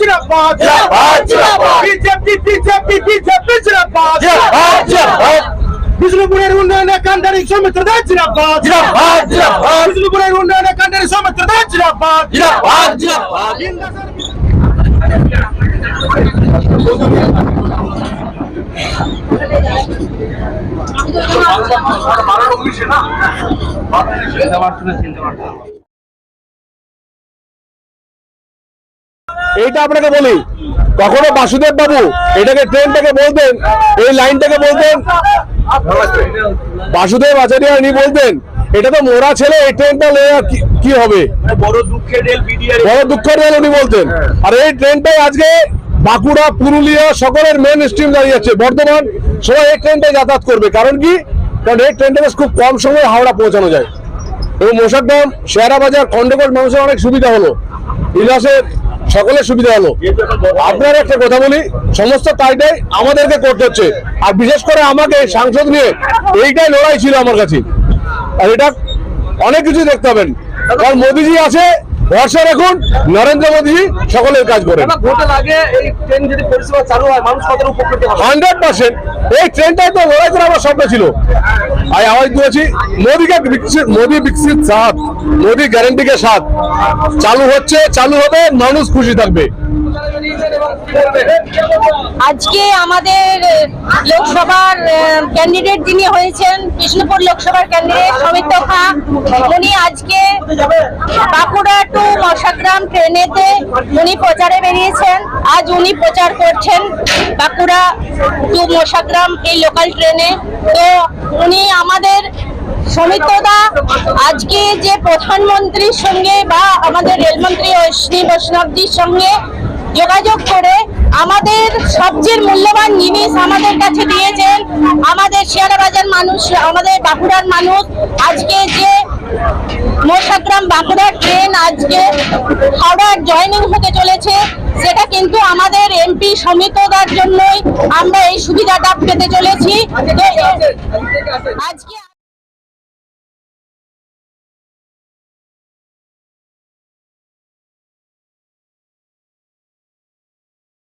చిరప్ప చిరప్ప చిరప్ప BJP BJP BJP చిరప్ప చిరప్ప చిరప్ప ಬಿಸಿಲುಗುಣರು ಉಂಡಾನ ಕಂದರೆ ಸೋಮಿತ್ರದ ಚಿರಪ್ಪ ಚಿರಪ್ಪ ಚಿರಪ್ಪ ಬಿಸಿಲುಗುಣರು ಉಂಡಾನ ಕಂದರೆ ಸೋಮಿತ್ರದ ಚಿರಪ್ಪ ಚಿರಪ್ಪ ಚಿರಪ್ಪ ಮರಣ ಮರಣ ಮರಣ ಚಿಂತೆ ಮಾಡ್ತಾರೆ এইটা আপনাকে বলি কখনো বাসুদেব বাবু এটাকে ট্রেনটাকে বলতেন এই লাইনটাকে বলতেন বাসুদেব আচার্য উনি বলতেন এটা তো মোরা ছেলে এই ট্রেনটা কি- হবে? বড় দুঃখের রেল উনি বলতেন। আর এই ট্রেনটাই আজকে বাঁকুড়া পুরুলিয়া সকলের মেন স্ট্রিম দাঁড়িয়ে যাচ্ছে বর্ধমান সবাই এই ট্রেনটাই যাতায়াত করবে। কারণ কি? কারণ এই ট্রেনটাকে খুব কম সময়ে হাওড়া পৌঁছানো যায়। এবং মোশাকদম শেয়ারা বাজার খন্ডকোট মানুষের অনেক সুবিধা হলো। ইলাসের সকলের সুবিধা হলো। আপনার একটা কথা বলি সমস্ত কাজটাই আমাদেরকে করতে হচ্ছে। আর বিশেষ করে আমাকে সাংসদ নিয়ে এইটাই লড়াই ছিল আমার কাছে। আর এটা অনেক কিছু দেখতে হবেন কারণ মোদিজি আছে ভরসা রাখুন নরেন্দ্র মোদিজি সকলের কাজ করেন। হয় হবে? হান্ড্রেড পার্সেন্ট এই ট্রেনটাই তো লড়াই করে আমার স্বপ্ন ছিল। আমি আওয়াজ দিয়েছি। মোদীকে বিকশিত মোদী বিকশিত সাথ, মোদি গ্যারেন্টিকে সাথ। চালু হচ্ছে, চালু হবে, মানুষ খুশি থাকবে। আজকে আমাদের লোকসভার ক্যান্ডিডেট যিনি হয়েছেন বিষ্ণুপুর লোকসভার ক্যান্ডিডেট সমিত খা, উনি আজকে বাঁকুড়া টু মশাগ্রাম ট্রেনেতে উনি প্রচারে বেরিয়েছেন। আজ উনি প্রচার করছেন বাঁকুড়া টু মশাগ্রাম এই লোকাল ট্রেনে তো উনি আমাদের সমিতদা আজকে যে প্রধানমন্ত্রীর সঙ্গে বা আমাদের রেলমন্ত্রী অশ্বিনী বৈষ্ণবজির সঙ্গে যোগাযোগ করে আমাদের সবচেয়ে মূল্যবান জিনিস আমাদের কাছে দিয়েছেন। আমাদের শেয়ারা বাজার মানুষ, আমাদের বাঁকুড়ার মানুষ। আজকে যে মোশাগ্রাম বাঁকুড়ার ট্রেন আজকে হাওড়ার জয়নিং হতে চলেছে, সেটা কিন্তু আমাদের এমপি সমিতদার জন্যই আমরা এই সুবিধাটা পেতে চলেছি। আজকে